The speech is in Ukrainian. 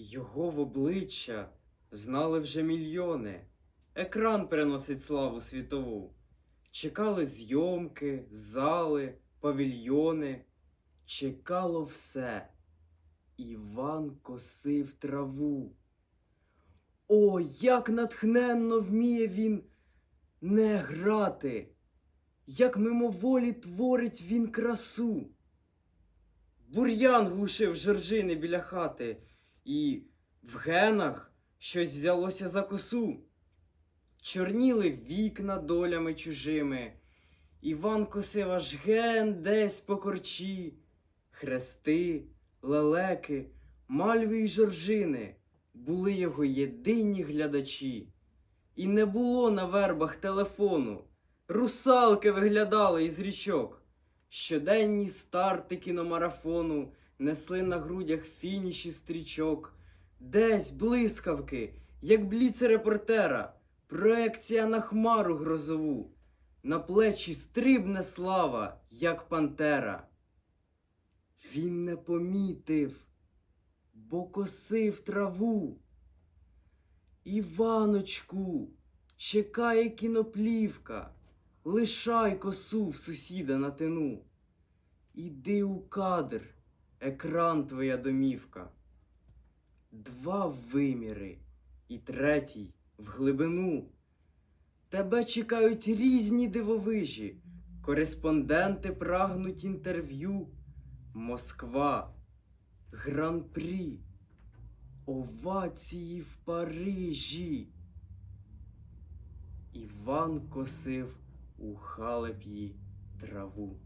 Його в обличчя знали вже мільйони. Екран переносить славу світову. Чекали зйомки, зали, павільйони. Чекало все. Іван косив траву. О, як натхненно вміє він не грати, як мимоволі творить він красу. Бур'ян глушив жоржини біля хати, і в генах щось взялося за косу. Чорніли вікна долями чужими. Іван косив аж ген десь по корчі, хрести, лелеки, мальви й жоржини були його єдині глядачі. І не було на вербах телефону. Русалки виглядали із річок. Щоденні старти кіномарафону несли на грудях фініші стрічок. Десь блискавки, як бліце репортера, проекція на хмару грозову. На плечі стрибне слава, як пантера. Він не помітив, бо косив траву. Іваночку, чекає кіноплівка, лишай косу в сусіда на тину. Іди у кадр, екран твоя домівка. Два виміри і третій в глибину. Тебе чекають різні дивовижі, кореспонденти прагнуть інтерв'ю. Москва, гран-прі, овації в Парижі. Іван косив у халеп'ї траву.